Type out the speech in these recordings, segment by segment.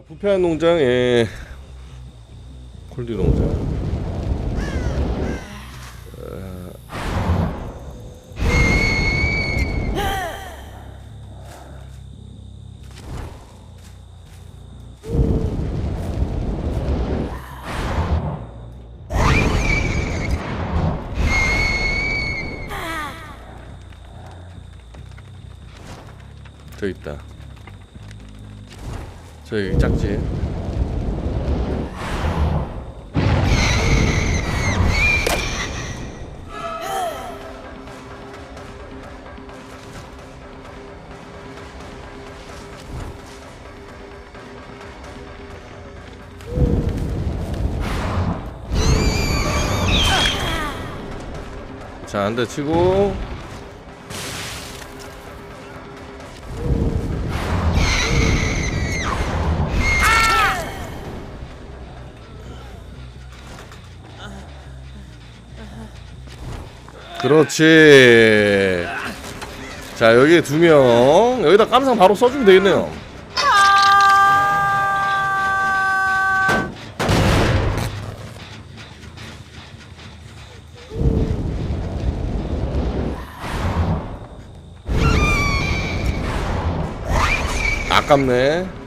자, 부패한 농장에 콜디 농장. 저 있다. 저기 짝지. 자, 한 대 치고 그렇지. 자, 여기 두 명. 여기다 깜상 바로 써주면 되겠네요. 아깝네.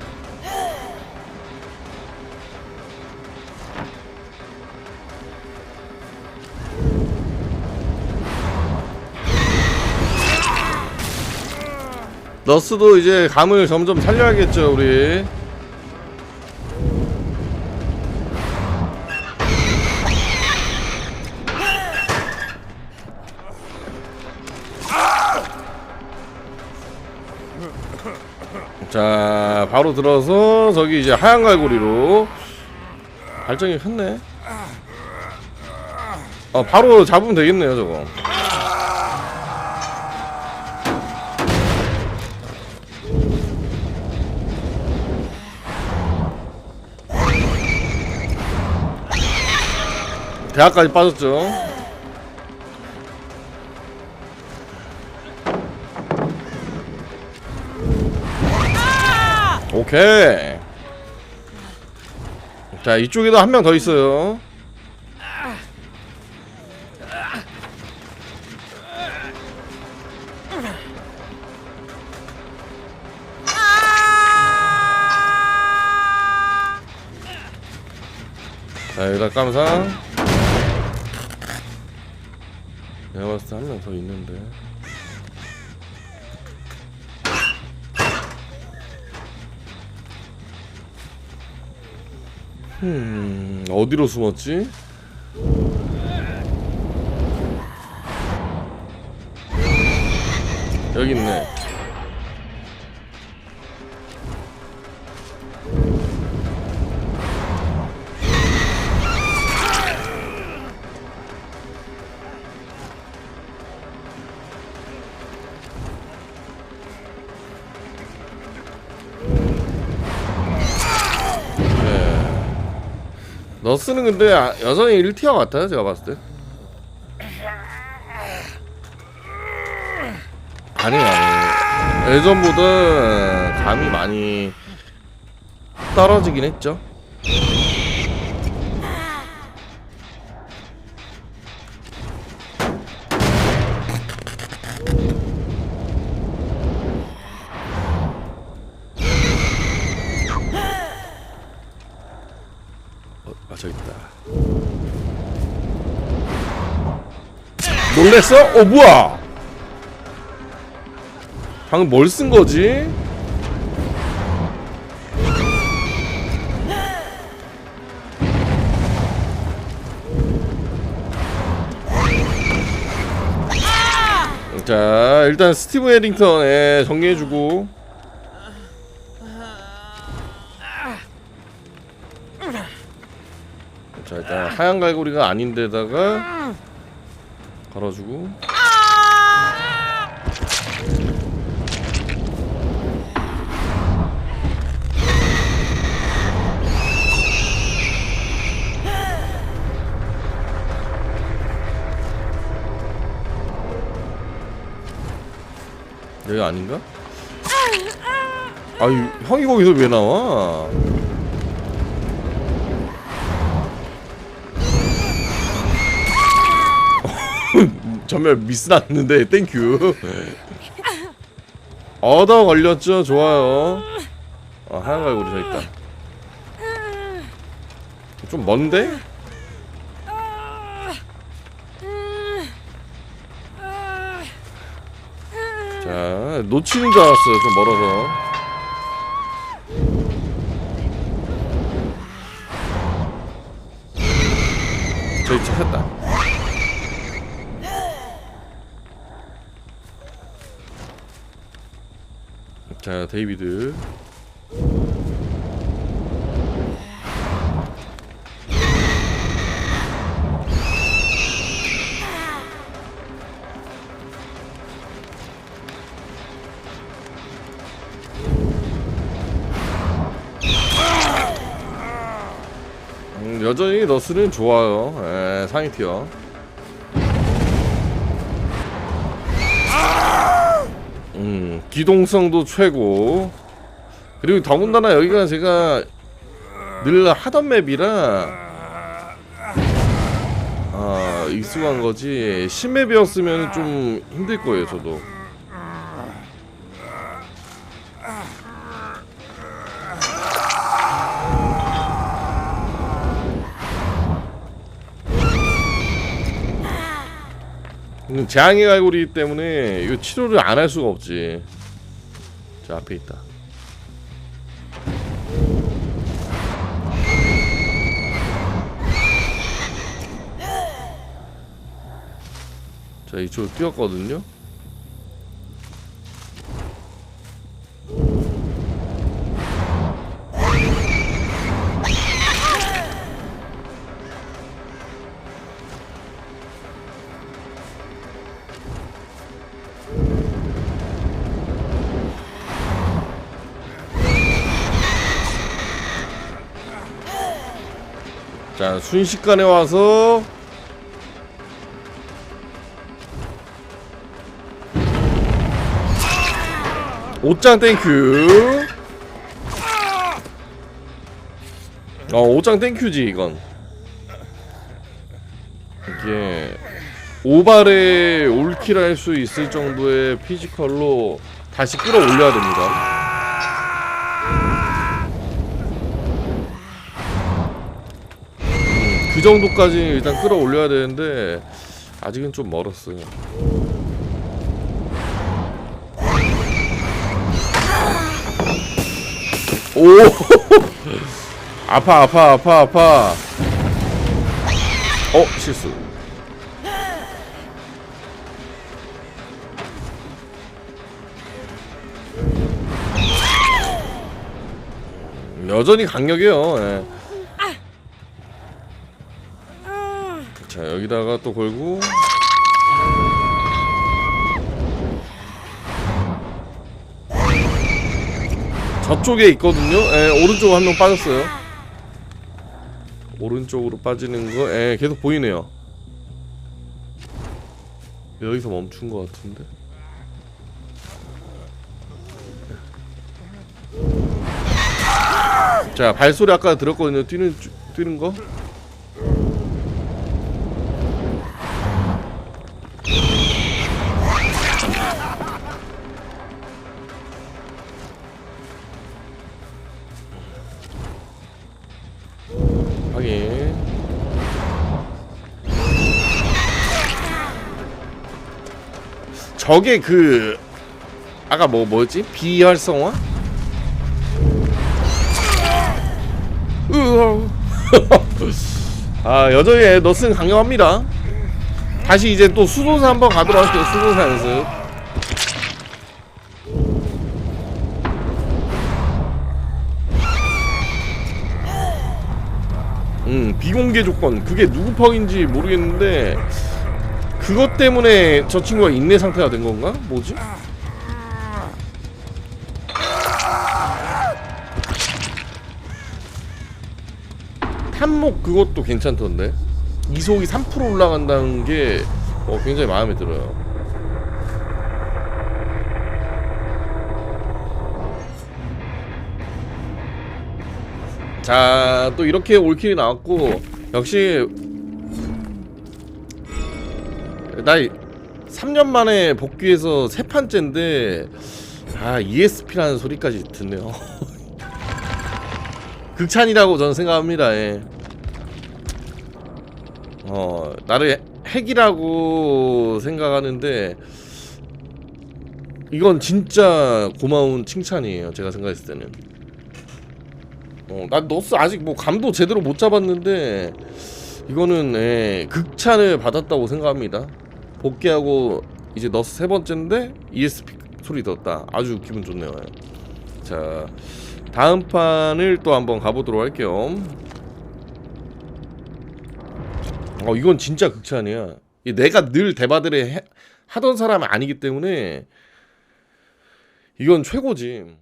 너스도 이제 감을 점점 살려야겠죠, 우리. 자, 바로 들어서 저기 이제 하얀 갈고리로 발정이 켰네. 어, 바로 잡으면 되겠네요, 저거. 대학까지 빠졌죠. 오케이. 자 이쪽에도 한 명 더 있어요. 자 여기다 깜상. 내가 봤을 때 한 명 더 있는데. 음, 어디로 숨었지? 여기 있네. 너스는 근데 아- 여전히 1티어 같아요 제가 봤을 때. 아니 아니. 예전보다 감이 많이 떨어지긴 했죠 놀랬어? 어 뭐야 방금 뭘 쓴 거지? 자 일단 스티브 에링턴에 정리해주고 자 일단 하얀 갈고리가 아닌데다가 걸어주고 여기 아닌가? 아유 형이 거기서 왜 나와? 전멸 미스 났는데 땡큐. 얻어 걸렸죠? 좋아요. 어 하얀 갈고리 저 있다. 좀 먼데? 자 놓치는 줄 알았어요 좀 멀어서. 저기 찾았다 자 데이비드. 음, 여전히 너스는 좋아요. 에, 상위 티어 기동성도 최고. 그리고 더군다나 여기가 제가 늘 하던 맵이라 아 익숙한 거지. 신맵이었으면 좀 힘들 거예요 저도. 음, 재앙의 갈고리이기 때문에 이거 치료를 안 할 수가 없지 저 앞에 있다. 자 이쪽으로 뛰었거든요 자 순식간에 와서 옷장 땡큐. 어 옷장 땡큐지 이건. 이게 오발에 올킬 할 수 있을 정도의 피지컬로 다시 끌어올려야 됩니다 정도까지 일단 끌어올려야 되는데 아직은 좀 멀었어요. 오 아파 아파 아파 아파 어 실수 여전히 강력해요 예. 자 여기다가 또 걸고. 저쪽에 있거든요. 예, 오른쪽 한 명 빠졌어요. 오른쪽으로 빠지는 거 예, 계속 보이네요. 여기서 멈춘 것 같은데? 자 발소리 아까 들었거든요. 뛰는 뛰는 거 저게 그 아까 뭐 뭐였지? 비활성화? 아 여전히 너스는 강력합니다. 다시 이제 또 수도사 한번 가도록 할게요. 수도사 연습. 음 비공개 조건 그게 누구 펑인지 모르겠는데 그것 때문에 저 친구가 인내 상태가 된 건가? 뭐지? 탐목 그것도 괜찮던데 이속이 3% 올라간다는 게 어, 굉장히 마음에 들어요 자, 또 이렇게 올킬이 나왔고 역시 나 3년 만에 복귀해서 세 판째인데 아 ESP라는 소리까지 듣네요. 극찬이라고 저는 생각합니다. 예. 어 나를 핵이라고 생각하는데 이건 진짜 고마운 칭찬이에요. 제가 생각했을 때는. 어, 난 너스 아직 뭐 감도 제대로 못 잡았는데 이거는 예, 극찬을 받았다고 생각합니다. 복귀하고 이제 너스 세 번째인데 ESP 소리 들었다. 아주 기분 좋네요. 예. 자 다음 판을 또 한번 가보도록 할게요. 어 이건 진짜 극찬이야. 이 내가 늘 대바들에 해- 하던 사람이 아니기 때문에 이건 최고지.